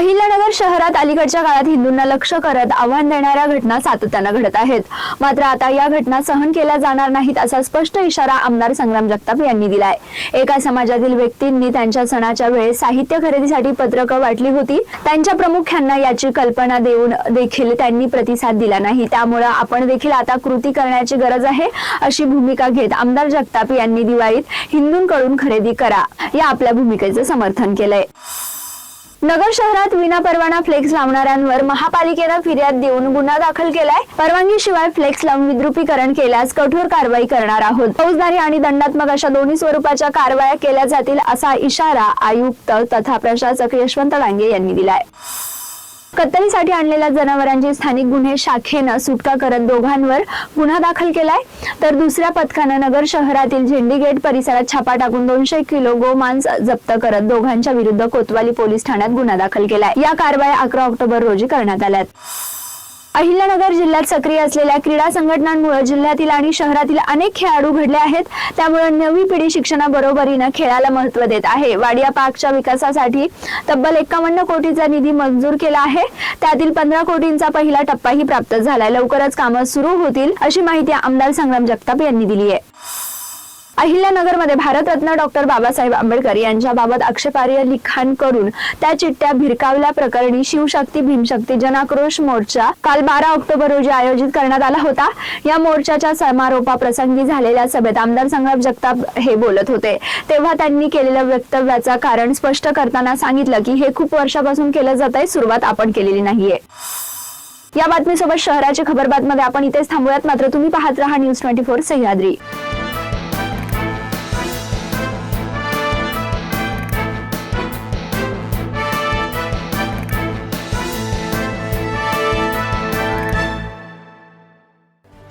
अहिल्यानगर शहरात अलीकडच्या काळात हिंदूंना लक्ष करत आव्हान देणाऱ्या घटना सातत्यानं घडत आहेत. मात्र आता या घटना सहन केल्या जाणार नाहीत असा स्पष्ट इशारा आमदार संग्राम जगताप यांनी दिलाय. एका समाजातील व्यक्तींनी त्यांच्या सणाच्या वेळेस साहित्य खरेदीसाठी पत्रकं वाटली होती. त्यांच्या प्रमुखांना याची कल्पना देऊन देखील त्यांनी प्रतिसाद दिला नाही. त्यामुळे आपण देखील आता कृती करण्याची गरज आहे अशी भूमिका घेत आमदार जगताप यांनी दिवाळीत हिंदूंकडून खरेदी करा या आपल्या भूमिकेचं समर्थन केलंय. नगर शहरात विनापरवाना फ्लेक्स लावणाऱ्यांवर महापालिकेनं फिर्याद देऊन गुन्हा दाखल केलाय. परवानगीशिवाय फ्लेक्स लावून विद्रुपीकरण केल्यास कठोर कारवाई करणार आहोत. फौजदारी आणि दंडात्मक अशा दोन्ही स्वरूपाच्या कारवाया केल्या जातील असा इशारा आयुक्त तथा प्रशासक यशवंत डांगे यांनी दिलाय. कत्तलीसाठी आणलेल्या जनावरांची स्थानिक गुन्हे शाखेनं सुटका करत दोघांवर गुन्हा दाखल केलाय. तर दुसऱ्या पथकानं नगर शहरातील झेंडी गेट परिसरात छापा टाकून दोनशे किलो गोमांस जप्त करत दोघांच्या विरुद्ध कोतवाली पोलीस ठाण्यात गुन्हा दाखल केलाय. या कारवाया अकरा ऑक्टोबर रोजी करण्यात आल्यात. अहिल्यानगर जिल्ह्यात सक्रिय असलेल्या क्रीडा संघटनांमुळे जिल्ह्यातील आणि शहरातील अनेक खेळाडू घडले आहेत. त्यामुळे नवी पिढी शिक्षणाबरोबरीनं खेळाला महत्त्व देत आहे. वाडिया पार्कच्या विकासासाठी तब्बल एकावन्न कोटीचा निधी मंजूर केला आहे. त्यातील पंधरा कोटींचा पहिला टप्पाही प्राप्त झालाय. लवकरच कामं सुरू होतील अशी माहिती आमदार संग्राम जगताप यांनी दिली आहे. अहिल्यानगरमध्ये भारतरत्न डॉक्टर बाबासाहेब आंबेडकर यांच्याबाबत आक्षेपार्ह लिखाण करून त्या चिठ्ठ्या भिरकावल्या प्रकरणी शिवशक्ती भीमशक्ती जनाक्रोश मोर्चा काल बारा ऑक्टोबर रोजी आयोजित करण्यात आला होता. या मोर्चाच्या समारोपाप्रसंगी झालेल्या सभेत आमदार संग्राम जगताप हे बोलत होते. तेव्हा त्यांनी केलेल्या वक्तव्याचा कारण स्पष्ट करताना सांगितलं की हे खूप वर्षापासून केलं जात आहे सुरुवात आपण केलेली नाहीये. या बातमीसोबत शहराची खबर बातमध्ये आपण इथेच थांबूयात. मात्र तुम्ही पाहत राहा न्यूज ट्वेंटी फोर सह्याद्री.